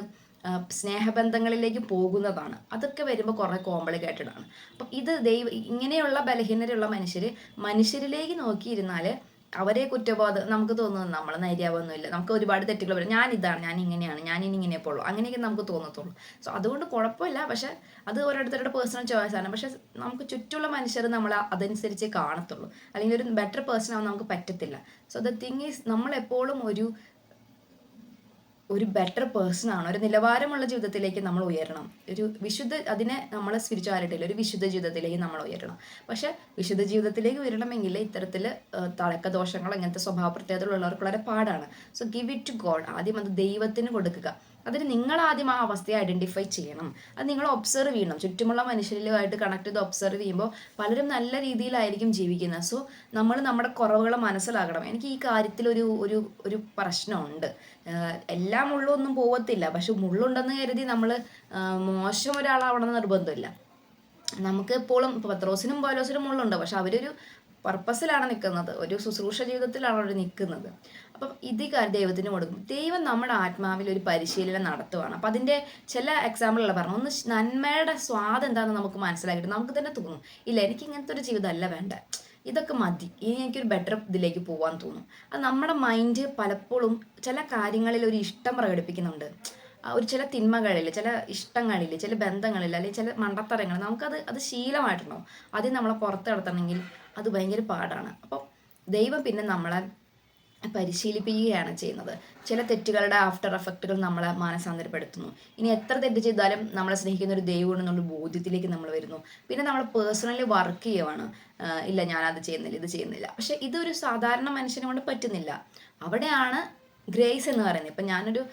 സ്നേഹബന്ധങ്ങളിലേക്ക് പോകുന്നതാണ്. അതൊക്കെ വരുമ്പോൾ കുറേ കോംപ്ലിക്കേറ്റഡ് ആണ് അപ്പം ഇത് ദൈവ ഇങ്ങനെയുള്ള ബലഹീനതയുള്ള മനുഷ്യർ മനുഷ്യരിലേക്ക് നോക്കിയിരുന്നാൽ അവരെ കുറ്റബോധം നമുക്ക് തോന്നുന്നു നമ്മൾ നൈര്യാവൊന്നുമില്ല. നമുക്ക് ഒരുപാട് തെറ്റുകൾ വരും. ഞാൻ ഇതാണ് ഞാൻ ഇങ്ങനെയാണ് ഞാൻ ഇനി ഇങ്ങനെ പോളൂ അങ്ങനെയൊക്കെ നമുക്ക് തോന്നത്തുള്ളൂ. സോ അതുകൊണ്ട് കുഴപ്പമില്ല. പക്ഷെ അത് ഓരോരുത്തരുടെ പേഴ്സണൽ ചോയ്സ് ആണ് പക്ഷെ നമുക്ക് ചുറ്റുള്ള മനുഷ്യർ നമ്മൾ അതനുസരിച്ച് കാണത്തുള്ളൂ. അല്ലെങ്കിൽ ഒരു ബെറ്റർ പേഴ്സൺ ആവാൻ നമുക്ക് പറ്റത്തില്ല. സോ ദ തിങ് ഈസ് നമ്മളെപ്പോഴും ഒരു ഒരു ബെറ്റർ പേഴ്സൺ ആണ്. ഒരു നിലവാരമുള്ള ജീവിതത്തിലേക്ക് നമ്മൾ ഉയരണം. ഒരു വിശുദ്ധ അതിനെ നമ്മളെ സ്പിരിച്വാലിറ്റിയിൽ ഒരു വിശുദ്ധ ജീവിതത്തിലേക്ക് നമ്മൾ ഉയരണം. പക്ഷെ വിശുദ്ധ ജീവിതത്തിലേക്ക് ഉയരണമെങ്കിൽ ഇത്തരത്തിൽ തളക്ക ദോഷങ്ങൾ അങ്ങനത്തെ സ്വഭാവ പ്രത്യേകതകളുള്ളവർക്ക് വളരെ പാടാണ്. So give it to God ആദ്യം അത് ദൈവത്തിന് കൊടുക്കുക. അതിന് നിങ്ങൾ ആദ്യം ആ അവസ്ഥയെ ഐഡന്റിഫൈ ചെയ്യണം. അത് നിങ്ങൾ ഒബ്സർവ് ചെയ്യണം. ചുറ്റുമുള്ള മനുഷ്യരുമായിട്ട് കണക്ട് ചെയ്ത് ഒബ്സർവ് ചെയ്യുമ്പോൾ പലരും നല്ല രീതിയിലായിരിക്കും ജീവിക്കുന്നത്. സോ നമ്മൾ നമ്മുടെ കുറവുകൾ മനസ്സിലാക്കണം. എനിക്ക് ഈ കാര്യത്തിൽ ഒരു ഒരു ഒരു പ്രശ്നമുണ്ട്. എല്ലാം മുള്ളൊന്നും പോവത്തില്ല. പക്ഷെ മുള്ളുണ്ടെന്ന് കരുതി നമ്മൾ മോശം ഒരാളാവണമെന്ന് നിർബന്ധമില്ല. നമുക്ക് എപ്പോഴും പത്രോസിനും പോലോസിനും മുള്ളുണ്ട് പക്ഷെ അവരൊരു പർപ്പസിലാണ് നിൽക്കുന്നത് ഒരു ശുശ്രൂഷ ജീവിതത്തിലാണ് അവർ നിൽക്കുന്നത് അപ്പം ഇത് ദൈവത്തിന് കൊടുക്കും. ദൈവം നമ്മുടെ ആത്മാവിൽ ഒരു പരിശീലനം നടത്തുവാണ്. അപ്പം അതിന്റെ ചില എക്സാമ്പിളുകൾ പറഞ്ഞു. ഒന്ന് നന്മയുടെ സ്വാദ് എന്താണെന്ന് നമുക്ക് മനസ്സിലാക്കിയിട്ട് നമുക്ക് തന്നെ തോന്നും. ഇല്ല എനിക്ക് ഇങ്ങനത്തെ ഒരു ജീവിതമല്ല വേണ്ട. ഇതൊക്കെ മതി. ഇനി എനിക്കൊരു ബെറ്റർ ഇതിലേക്ക് പോകാൻ തോന്നും. അത് നമ്മുടെ മൈൻഡ് പലപ്പോഴും ചില കാര്യങ്ങളിൽ ഒരു ഇഷ്ടം പ്രകടിപ്പിക്കുന്നുണ്ട്. ഒരു ചില തിന്മകളിൽ ചില ഇഷ്ടങ്ങളിൽ ചില ബന്ധങ്ങളിൽ അല്ലെങ്കിൽ ചില മണ്ടത്തരങ്ങൾ നമുക്കത് അത് ശീലമായിട്ടുണ്ടാവും. ആദ്യം നമ്മളെ പുറത്ത് കിടത്തണമെങ്കിൽ അത് ഭയങ്കര പാടാണ്. അപ്പോൾ ദൈവം പിന്നെ നമ്മളെ പരിശീലിപ്പിക്കുകയാണ് ചെയ്യുന്നത്. ചില തെറ്റുകളുടെ ആഫ്റ്റർ എഫക്റ്റുകൾ നമ്മളെ മാനസാന്തരപ്പെടുത്തുന്നു. ഇനി എത്ര തെറ്റ് ചെയ്താലും നമ്മളെ സ്നേഹിക്കുന്ന ഒരു ദൈവം എന്നുള്ള ബോധ്യത്തിലേക്ക് നമ്മൾ വരുന്നു. പിന്നെ നമ്മൾ പേഴ്സണലി വർക്ക് ചെയ്യുവാണ്. ഇല്ല ഞാനത് ചെയ്യുന്നില്ല ഇത് ചെയ്യുന്നില്ല. പക്ഷെ ഇതൊരു സാധാരണ മനുഷ്യനെ കൊണ്ട് പറ്റുന്നില്ല. അവിടെയാണ് ഗ്രേസ് എന്ന് പറയുന്നത്. ഇപ്പം ഞാനൊരു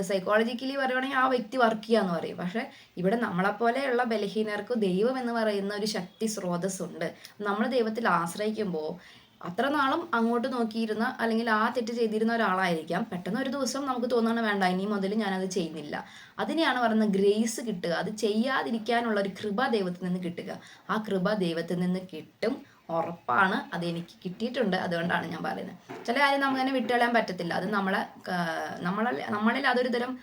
സൈക്കോളജിക്കലി പറയുവാണെങ്കിൽ ആ വ്യക്തി വർക്ക് ചെയ്യാന്ന് പറയും. പക്ഷെ ഇവിടെ നമ്മളെപ്പോലെയുള്ള ബലഹീനർക്ക് ദൈവം എന്ന് പറയുന്ന ഒരു ശക്തി സ്രോതസ്സുണ്ട്. നമ്മൾ ദൈവത്തിൽ ആശ്രയിക്കുമ്പോൾ അത്ര നാളും അങ്ങോട്ട് നോക്കിയിരുന്ന അല്ലെങ്കിൽ ആ തെറ്റ് ചെയ്തിരുന്ന ഒരാളായിരിക്കാം. പെട്ടെന്ന് ഒരു ദിവസം നമുക്ക് തോന്നണം വേണ്ട ഇനി മുതൽ ഞാനത് ചെയ്യുന്നില്ല. അതിനെയാണ് പറയുന്നത് ഗ്രേസ് കിട്ടുക. അത് ചെയ്യാതിരിക്കാനുള്ള ഒരു കൃപ ദൈവത്തിൽ നിന്ന് കിട്ടുക. ആ കൃപ ദൈവത്തിൽ നിന്ന് കിട്ടും. ഉറപ്പാണ്. അത് എനിക്ക് കിട്ടിയിട്ടുണ്ട്. അതുകൊണ്ടാണ് ഞാൻ പറയുന്നത്. ചില കാര്യം നമുക്ക് തന്നെ വിട്ടുകളയാൻ പറ്റത്തില്ല. അത് നമ്മളെ നമ്മളെ നമ്മളിൽ അതൊരു തരം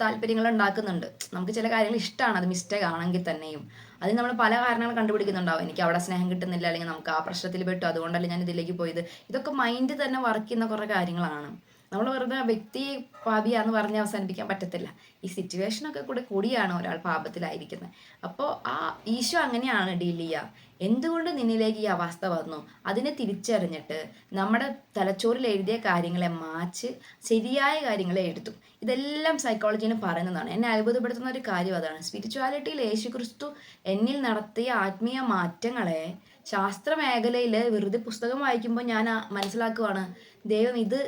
താല്പര്യങ്ങൾ ഉണ്ടാക്കുന്നുണ്ട്. നമുക്ക് ചില കാര്യങ്ങൾ ഇഷ്ടമാണ്. അത് മിസ്റ്റേക്ക് ആണെങ്കിൽ തന്നെയും. അതിന് നമ്മൾ പല കാരണങ്ങൾ കണ്ടുപിടിക്കുന്നുണ്ടാവും. എനിക്ക് അവിടെ സ്നേഹം കിട്ടുന്നില്ല അല്ലെങ്കിൽ നമുക്ക് ആ പ്രശ്നത്തിൽ പെട്ടു അതുകൊണ്ടല്ലേ ഞാൻ ഇതിലേക്ക് പോയത്. ഇതൊക്കെ മൈൻഡ് തന്നെ വർക്ക് ചെയ്യുന്ന കുറേ കാര്യങ്ങളാണ്. നമ്മൾ വെറുതെ വ്യക്തി പാപിയാന്ന് പറഞ്ഞ് അവസാനിപ്പിക്കാൻ പറ്റത്തില്ല. ഈ സിറ്റുവേഷനൊക്കെ കൂടെ കൂടിയാണ് ഒരാൾ പാപത്തിലായിരിക്കുന്നത്. അപ്പോൾ ആ ഈശോ അങ്ങനെയാണ് ഡീൽ ചെയ്യുക. എന്തുകൊണ്ട് നിന്നിലേക്ക് ഈ അവസ്ഥ വന്നു? അതിനെ തിരിച്ചറിഞ്ഞിട്ട് നമ്മുടെ തലച്ചോറിൽ എഴുതിയ കാര്യങ്ങളെ മാച്ച് ശരിയായ കാര്യങ്ങളെ എഴുത്തു ഇതെല്ലാം സൈക്കോളജിന് പറയുന്നതാണ്. എന്നെ അത്ഭുതപ്പെടുത്തുന്ന ഒരു കാര്യം അതാണ്. സ്പിരിച്വാലിറ്റിയിൽ യേശു ക്രിസ്തു എന്നിൽ നടത്തിയ ആത്മീയ മാറ്റങ്ങളെ ശാസ്ത്ര മേഖലയിൽ വെറുതെ പുസ്തകം വായിക്കുമ്പോൾ ഞാൻ മനസ്സിലാക്കുവാണ് ദൈവം ഇത്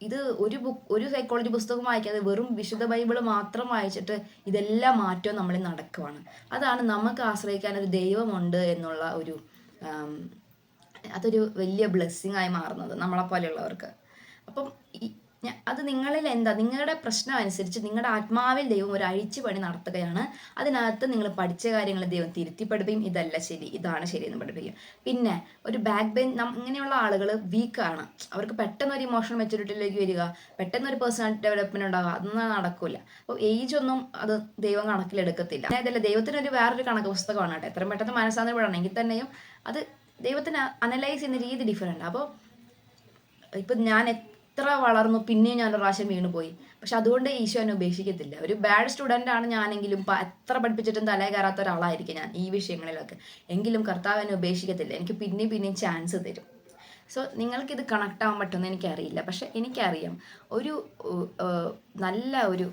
ഇത് ഒരു ബുക്ക് ഒരു സൈക്കോളജി പുസ്തകം വായിക്കാതെ വെറും വിശുദ്ധ ബൈബിൾ മാത്രം വായിച്ചിട്ട് ഇതെല്ലാം മാറ്റവും നമ്മളിൽ നടക്കുവാണ്. അതാണ് നമുക്ക് ആശ്രയിക്കാൻ ഒരു ദൈവമുണ്ട് എന്നുള്ള ഒരു അതൊരു വലിയ ബ്ലെസ്സിങ് ആയി മാറുന്നത് നമ്മളെ പോലെയുള്ളവർക്ക് അപ്പം അത് നിങ്ങളിൽ എന്താ? നിങ്ങളുടെ പ്രശ്നം അനുസരിച്ച് നിങ്ങളുടെ ആത്മാവിൽ ദൈവം ഒരു അഴിച്ചു പണി നടത്തുകയാണ്. അതിനകത്ത് നിങ്ങൾ പഠിച്ച കാര്യങ്ങൾ ദൈവം തിരുത്തി ഇതല്ല ശരി ഇതാണ് ശരി എന്ന് പഠിപ്പിക്കും പിന്നെ ഒരു ബാക്ക് ബെയിൻ ഇങ്ങനെയുള്ള ആളുകൾ വീക്കാണ് അവർക്ക് പെട്ടെന്ന് ഒരു ഇമോഷണൽ മെച്ചൂരിറ്റിയിലേക്ക് വരിക പെട്ടെന്ന് ഒരു പേഴ്സണാലിറ്റി ഡെവലപ്മെന്റ് ഉണ്ടാകുക അതൊന്നും നടക്കില്ല അപ്പോൾ ഏജ് ഒന്നും അത് ദൈവം കണക്കിലെടുക്കത്തില്ല ദൈവത്തിന് ഒരു വേറൊരു കണക്ക് പുസ്തകമാണ് കേട്ടോ. എത്രയും പെട്ടെന്ന് മനസ്സാന്തരപ്പെടണമെങ്കിൽ തന്നെയും അത് ദൈവത്തിന് അനലൈസ് ചെയ്യുന്ന രീതി ഡിഫറെന്റ് അപ്പോൾ ഇപ്പം ഞാൻ എത്ര വളർന്നു പിന്നെയും ഞാൻ ഒരു പ്രാവശ്യം വീണു പോയി. പക്ഷെ അതുകൊണ്ട് ഈശോ എന്നെ ഉപേക്ഷിക്കത്തില്ല. ഒരു ബാഡ് സ്റ്റുഡന്റ് ആണ് ഞാനെങ്കിലും എത്ര പഠിപ്പിച്ചിട്ടും തലേ കയറാത്ത ഒരാളായിരിക്കും ഞാൻ ഈ വിഷയങ്ങളിലൊക്കെ. എങ്കിലും കർത്താവ് എന്നെ ഉപേക്ഷിക്കത്തില്ല. എനിക്ക് പിന്നെയും പിന്നെയും ചാൻസ് തരും. സോ നിങ്ങൾക്കിത് കണക്ട് ആവാൻ പറ്റുമെന്ന് എനിക്കറിയില്ല. പക്ഷെ എനിക്കറിയാം. ഒരു നല്ല ഒരു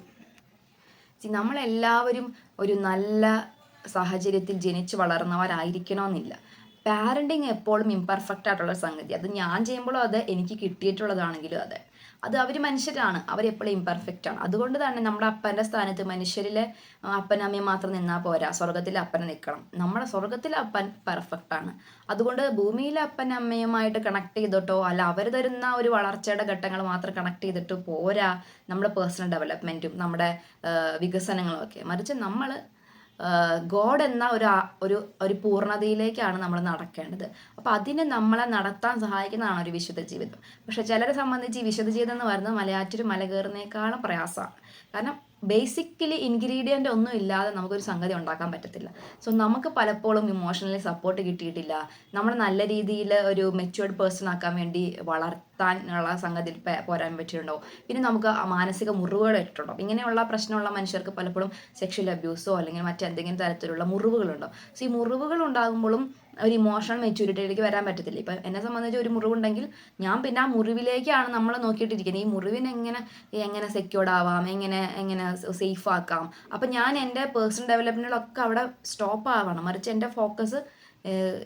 നമ്മളെല്ലാവരും ഒരു നല്ല സാഹചര്യത്തിൽ ജനിച്ചു വളർന്നവരായിരിക്കണമെന്നില്ല. പാരന്റിങ് എപ്പോഴും ഇംപെർഫെക്റ്റ് ആയിട്ടുള്ള സംഗതി. അത് ഞാൻ ചെയ്യുമ്പോഴും അത് എനിക്ക് കിട്ടിയിട്ടുള്ളതാണെങ്കിലും അതെ. അത് അവർ മനുഷ്യരാണ്. അവരെപ്പോഴും ഇംപെർഫെക്റ്റ് ആണ്. അതുകൊണ്ട് തന്നെ നമ്മുടെ അപ്പന്റെ സ്ഥാനത്ത് മനുഷ്യരിലെ അപ്പനമ്മയും മാത്രം നിന്നാൽ പോരാ. സ്വർഗത്തിലെ അപ്പനെ നിൽക്കണം നമ്മുടെ സ്വർഗത്തിലെ അപ്പൻ പെർഫെക്റ്റ് ആണ്. അതുകൊണ്ട് ഭൂമിയിലെ അപ്പനമ്മയുമായിട്ട് കണക്ട് ചെയ്തിട്ടോ അല്ല അവർ തരുന്ന ഒരു വളർച്ചയുടെ ഘട്ടങ്ങൾ മാത്രം കണക്ട് ചെയ്തിട്ട് പോരാ. നമ്മുടെ പേഴ്സണൽ ഡെവലപ്മെന്റും നമ്മുടെ വികസനങ്ങളും ഒക്കെ. മറിച്ച് നമ്മൾ ഗോഡ് എന്ന ഒരു ഒരു ഒരു പൂർണതയിലേക്കാണ് നമ്മൾ നടക്കേണ്ടത്. അപ്പോൾ അതിനെ നമ്മളെ നടത്താൻ സഹായിക്കുന്നതാണ് ഒരു വിശുദ്ധ ജീവിതം. പക്ഷെ ചിലരെ സംബന്ധിച്ച് ഈ വിശുദ്ധ ജീവിതം എന്ന് പറയുന്നത് മലയാറ്റൊരു മല കയറുന്നേക്കാളും പ്രയാസമാണ്. കാരണം ബേസിക്കലി ഇൻഗ്രീഡിയന്റ് ഒന്നും ഇല്ലാതെ നമുക്കൊരു സംഗതി ഉണ്ടാക്കാൻ പറ്റത്തില്ല. സോ നമുക്ക് പലപ്പോഴും ഇമോഷണലി സപ്പോർട്ട് കിട്ടിയിട്ടില്ല. നമ്മൾ നല്ല രീതിയിൽ ഒരു മെച്യൂർഡ് പേഴ്സൺ ആക്കാൻ വേണ്ടി വളർത്താനുള്ള സംഗതി പോരാൻ പറ്റിയിട്ടുണ്ടോ പിന്നെ നമുക്ക് മാനസിക മുറിവുകൾ ഇട്ടിട്ടുണ്ടോ ഇങ്ങനെയുള്ള പ്രശ്നമുള്ള മനുഷ്യർക്ക് പലപ്പോഴും സെക്ഷൽ അബ്യൂസോ അല്ലെങ്കിൽ മറ്റെന്തെങ്കിലും തരത്തിലുള്ള മുറിവുകളുണ്ടോ സോ ഈ മുറിവുകൾ ഉണ്ടാകുമ്പോഴും ഒരു ഇമോഷണൽ മെച്യൂരിറ്റിയിലേക്ക് വരാൻ പറ്റത്തില്ല. ഇപ്പം എന്നെ സംബന്ധിച്ച് ഒരു മുറിവുണ്ടെങ്കിൽ ഞാൻ പിന്നെ ആ മുറിവിലേക്കാണ് നമ്മൾ നോക്കിയിട്ടിരിക്കുന്നത്. ഈ മുറിവിനെ എങ്ങനെ എങ്ങനെ സെക്യൂർഡ് ആവാം? എങ്ങനെ എങ്ങനെ സേഫ് ആക്കാം? അപ്പം ഞാൻ എന്റെ പേഴ്സണൽ ഡെവലപ്മെന്റിലൊക്കെ അവിടെ സ്റ്റോപ്പ് ആവണം. മറിച്ച് എന്റെ ഫോക്കസ്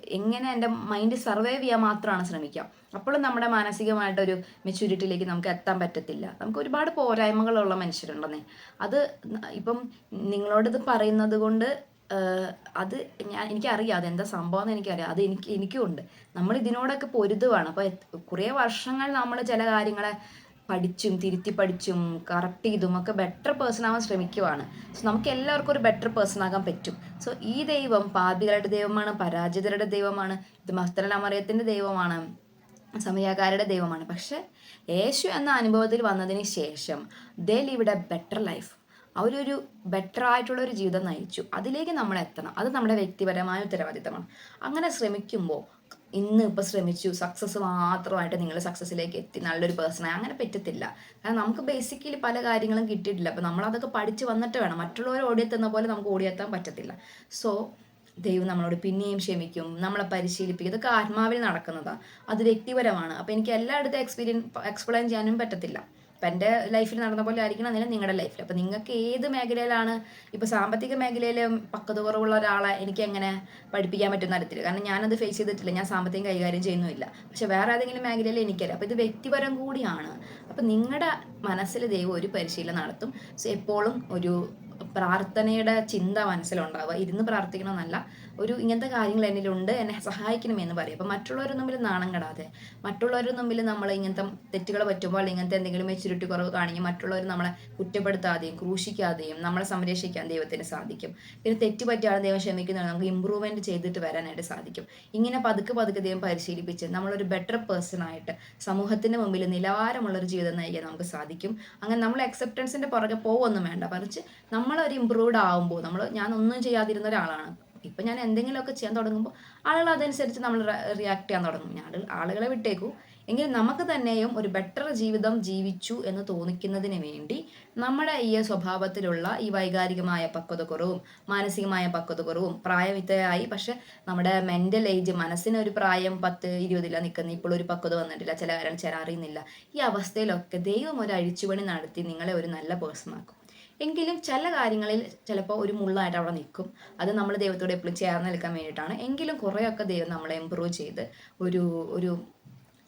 എങ്ങനെ എന്റെ മൈൻഡ് സർവൈവ് ചെയ്യാൻ മാത്രമാണ് ശ്രമിക്കുക. അപ്പോഴും നമ്മുടെ മാനസികമായിട്ടൊരു മെച്യൂരിറ്റിയിലേക്ക് നമുക്ക് എത്താൻ പറ്റത്തില്ല. നമുക്ക് ഒരുപാട് പോരായ്മകളുള്ള മനുഷ്യരുണ്ടെന്നേ. അത് ഇപ്പം നിങ്ങളോടിത് പറയുന്നത് കൊണ്ട് അത് ഞാൻ എനിക്കറിയാം അതെന്താ സംഭവം എന്ന് എനിക്കറിയാം. അത് എനിക്ക് എനിക്കും ഉണ്ട്. നമ്മൾ ഇതിനോടൊക്കെ പൊരുതുവാണ് അപ്പോൾ കുറേ വർഷങ്ങൾ നമ്മൾ ചില കാര്യങ്ങളെ പഠിച്ചും തിരുത്തി പഠിച്ചും കറക്റ്റ് ചെയ്തും ഒക്കെ ബെറ്റർ പേഴ്സൺ ആവാൻ ശ്രമിക്കുവാണ്. സോ നമുക്ക് എല്ലാവർക്കും ഒരു ബെറ്റർ പേഴ്സൺ ആകാൻ പറ്റും. സോ ഈ ദൈവം പാപികളുടെ ദൈവമാണ് പരാജിതരുടെ ദൈവമാണ് ഇത് മസ്തലമറിയത്തിന്റെ ദൈവമാണ് സമയക്കാരുടെ ദൈവമാണ്. പക്ഷെ യേശു എന്ന അനുഭവത്തിൽ വന്നതിന് ശേഷം ദേ എ ബെറ്റർ ലൈഫ് അവരൊരു ബെറ്റർ ആയിട്ടുള്ള ഒരു ജീവിതം നയിച്ചു. അതിലേക്ക് നമ്മൾ എത്തണം. അത് നമ്മുടെ വ്യക്തിപരമായ ഉത്തരവാദിത്തമാണ്. അങ്ങനെ ശ്രമിക്കുമ്പോൾ ഇന്ന് ഇപ്പോൾ ശ്രമിച്ചു സക്സസ് മാത്രമായിട്ട് നിങ്ങൾ സക്സസ്സിലേക്ക് എത്തി നല്ലൊരു പേഴ്സണായി അങ്ങനെ പറ്റത്തില്ല. കാരണം നമുക്ക് ബേസിക്കലി പല കാര്യങ്ങളും കിട്ടിയിട്ടില്ല. അപ്പോൾ നമ്മൾ അതൊക്കെ പഠിച്ച് വന്നിട്ട് വേണം. മറ്റുള്ളവർ ഓടിയെത്തുന്ന പോലെ നമുക്ക് ഓടിയെത്താൻ പറ്റത്തില്ല. സോ ദൈവം നമ്മളോട് പിന്നെയും ക്ഷമിക്കും. നമ്മളെ പരിശീലിപ്പിക്കും. ഇതൊക്കെ ആത്മാവിൽ നടക്കുന്നതാണ് അത് വ്യക്തിപരമാണ്. അപ്പോൾ എനിക്ക് എല്ലായിടത്തും എക്സ്പീരിയൻ എക്സ്പ്ലെയിൻ ചെയ്യാനും പറ്റത്തില്ല. ഇപ്പം എന്റെ ലൈഫിൽ നടന്ന പോലെ ആയിരിക്കണം എന്നില്ല നിങ്ങളുടെ ലൈഫിൽ അപ്പം നിങ്ങൾക്ക് ഏത് മേഖലയിലാണ് ഇപ്പോൾ സാമ്പത്തിക മേഖലയിൽ പക്വത കുറവുള്ള ഒരാളെ എനിക്ക് എങ്ങനെ പഠിപ്പിക്കാൻ പറ്റുന്ന അറിയത്തില്ല കാരണം ഞാനത് ഫേസ് ചെയ്തിട്ടില്ല ഞാൻ സാമ്പത്തികം കൈകാര്യം ചെയ്യുന്നില്ല പക്ഷെ വേറെ ഏതെങ്കിലും മേഖലയിൽ എനിക്കല്ല അപ്പോൾ ഇത് വ്യക്തിപരം കൂടിയാണ്. അപ്പം നിങ്ങളുടെ മനസ്സിൽ ദൈവം ഒരു പരിശീലനം നടത്തും. സോ എപ്പോഴും ഒരു പ്രാർത്ഥനയുടെ ചിന്ത മനസ്സിലുണ്ടാവുക. ഇരുന്ന് പ്രാർത്ഥിക്കണമെന്നല്ല ഒരു ഇങ്ങനത്തെ കാര്യങ്ങൾ എന്നിലുണ്ട് എന്നെ സഹായിക്കണമെന്ന് പറയും. അപ്പം മറ്റുള്ളവരുടെ തമ്മിൽ നാണം കെടാതെ മറ്റുള്ളവരുടെ തമ്മിൽ നമ്മൾ ഇങ്ങനത്തെ തെറ്റുകൾ പറ്റുമ്പോൾ ഇങ്ങനത്തെ എന്തെങ്കിലും മെച്യൂരിറ്റി കുറവ് കാണിക്കും മറ്റുള്ളവർ നമ്മളെ കുറ്റപ്പെടുത്താതെയും ക്രൂശിക്കാതെയും നമ്മളെ സംരക്ഷിക്കാൻ ദൈവത്തിന് സാധിക്കും. പിന്നെ തെറ്റ് പറ്റിയാണ് ദൈവം ക്ഷമിക്കുന്നത് നമുക്ക് ഇമ്പ്രൂവ്മെന്റ് ചെയ്തിട്ട് വരാനായിട്ട് സാധിക്കും. ഇങ്ങനെ പതുക്കെ പതുക്കെ ദൈവം പരിശീലിപ്പിച്ച് നമ്മളൊരു ബെറ്റർ പേഴ്സൺ ആയിട്ട് സമൂഹത്തിന്റെ മുമ്പിൽ നിലവാരമുള്ളൊരു ജീവിതം നയിക്കാൻ നമുക്ക് സാധിക്കും. അങ്ങനെ നമ്മൾ അക്സെപ്റ്റൻസിന്റെ പുറകെ പോവൊന്നും വേണ്ട. മറിച്ച് നമ്മളൊരു ഇമ്പ്രൂവ്ഡ് ആവുമ്പോൾ നമ്മൾ ഞാൻ ഒന്നും ചെയ്യാതിരുന്ന ഒരാളാണ്. ഇപ്പം ഞാൻ എന്തെങ്കിലുമൊക്കെ ചെയ്യാൻ തുടങ്ങുമ്പോൾ ആളുകൾ അതനുസരിച്ച് നമ്മൾ റിയാക്ട് ചെയ്യാൻ തുടങ്ങും. ഞാൻ ആളുകളെ വിട്ടേക്കൂ. എങ്കിൽ നമുക്ക് തന്നെയും ഒരു ബെറ്റർ ജീവിതം ജീവിച്ചു എന്ന് തോന്നിക്കുന്നതിന് വേണ്ടി നമ്മുടെ ഈ സ്വഭാവത്തിലുള്ള ഈ വൈകാരികമായ പക്വത കുറവും മാനസികമായ പക്വത കുറവും പ്രായമിത്തയായി പക്ഷെ നമ്മുടെ മെന്റൽ ഏജ് മനസ്സിനൊരു പ്രായം പത്ത് ഇരുപതില നിൽക്കുന്ന ഇപ്പോൾ ഒരു പക്വത വന്നിട്ടില്ല ചില കാരണം ചില അറിയുന്നില്ല. ഈ അവസ്ഥയിലൊക്കെ ദൈവം ഒരു അഴിച്ചുപണി നടത്തി നിങ്ങളെ ഒരു നല്ല പേഴ്സൺ ആക്കും. എങ്കിലും ചില കാര്യങ്ങളിൽ ചിലപ്പോൾ ഒരു മുള്ളായിട്ട് അവിടെ നിൽക്കും. അത് നമ്മൾ ദൈവത്തോട് എപ്പോഴും ചേർന്ന് നിൽക്കാൻ വേണ്ടിയിട്ടാണ്. എങ്കിലും കുറേയൊക്കെ ദൈവം നമ്മളെ ഇമ്പ്രൂവ് ചെയ്ത് ഒരു ഒരു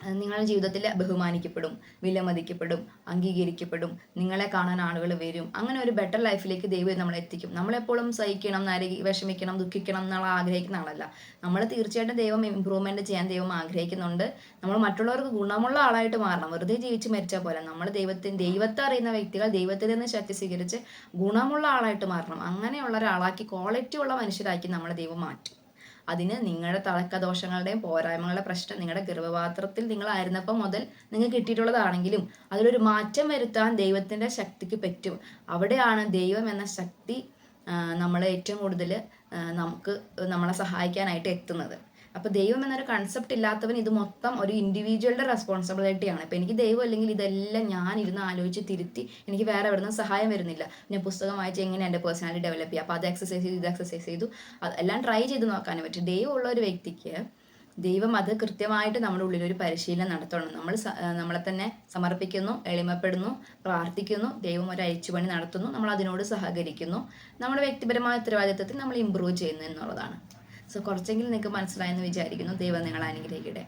നിങ്ങളുടെ ജീവിതത്തിൽ ബഹുമാനിക്കപ്പെടും വിലമതിക്കപ്പെടും അംഗീകരിക്കപ്പെടും നിങ്ങളെ കാണാൻ ആളുകൾ വരും. അങ്ങനെ ഒരു ബെറ്റർ ലൈഫിലേക്ക് ദൈവം നമ്മളെ എത്തിക്കും. നമ്മളെപ്പോഴും സഹിക്കണം നരകി വിഷമിക്കണം ദുഃഖിക്കണം എന്നുള്ള ആഗ്രഹിക്കുന്ന ആളല്ല. നമ്മൾ തീർച്ചയായിട്ടും ദൈവം ഇമ്പ്രൂവ്മെന്റ് ചെയ്യാൻ ദൈവം ആഗ്രഹിക്കുന്നുണ്ട്. നമ്മൾ മറ്റുള്ളവർക്ക് ഗുണമുള്ള ആളായിട്ട് മാറണം. വെറുതെ ജീവിച്ച് മരിച്ചാൽ പോലെ നമ്മൾ ദൈവത്തിന് ദൈവത്തെ അറിയുന്ന വ്യക്തികൾ ദൈവത്തിൽ നിന്ന് ശക്തി സ്വീകരിച്ച് ഗുണമുള്ള ആളായിട്ട് മാറണം. അങ്ങനെയുള്ള ഒരാളാക്കി ക്വാളിറ്റി ഉള്ള മനുഷ്യരാക്കി നമ്മളെ ദൈവം മാറ്റും. അതിന് നിങ്ങളുടെ തളക്കദോഷങ്ങളുടെയും പോരായ്മകളുടെ പ്രശ്നം നിങ്ങളുടെ ഗർഭപാത്രത്തിൽ നിങ്ങളായിരുന്നപ്പോൾ മുതൽ നിങ്ങൾ കിട്ടിയിട്ടുള്ളതാണെങ്കിലും അതിലൊരു മാറ്റം വരുത്താൻ ദൈവത്തിന്റെ ശക്തിക്ക് പറ്റും. അവിടെയാണ് ദൈവം എന്ന ശക്തി നമ്മളെ ഏറ്റവും കൂടുതൽ നമുക്ക് നമ്മളെ സഹായിക്കാനായിട്ട് എത്തുന്നത്. അപ്പോൾ ദൈവം എന്നൊരു കൺസെപ്റ്റ് ഇല്ലാത്തവൻ ഇത് മൊത്തം ഒരു ഇൻഡിവിജ്വലിന്റെ റെസ്പോൺസിബിലിറ്റിയാണ് അപ്പോൾ എനിക്ക് ദൈവം അല്ലെങ്കിൽ ഇതെല്ലാം ഞാൻ ഇരുന്ന് ആലോചിച്ച് തിരുത്തി എനിക്ക് വേറെ എവിടെ സഹായം വരുന്നില്ല. ഞാൻ പുസ്തകം വായിച്ച് എങ്ങനെ എന്റെ പേഴ്സണാലിറ്റി ഡെവലപ്പ് ചെയ്യുക അപ്പോൾ അത് എക്സസൈസ് ചെയ്തു ഇത് എക്സസൈസ് ചെയ്തു. അതെല്ലാം ട്രൈ ചെയ്ത് നോക്കാനും പറ്റും. ദൈവം ഉള്ള ഒരു വ്യക്തിക്ക് ദൈവം അത് കൃത്യമായിട്ട് നമ്മുടെ ഉള്ളിൽ ഒരു പരിശീലനം നടത്തണം. നമ്മൾ നമ്മളെ തന്നെ സമർപ്പിക്കുന്നു എളിമപ്പെടുന്നു പ്രാർത്ഥിക്കുന്നു ദൈവം ഒരു അയച്ചുപണി നടത്തുന്നു നമ്മൾ അതിനോട് സഹകരിക്കുന്നു. നമ്മുടെ വ്യക്തിപരമായ ഉത്തരവാദിത്വത്തിൽ നമ്മൾ ഇമ്പ്രൂവ് ചെയ്യുന്നു എന്നുള്ളതാണ്. സോ കുറച്ചെങ്കിലും നിങ്ങൾക്ക് മനസ്സിലായെന്ന് വിചാരിക്കുന്നു. ദൈവം നിങ്ങളെ അനുഗ്രഹിക്കട്ടെ.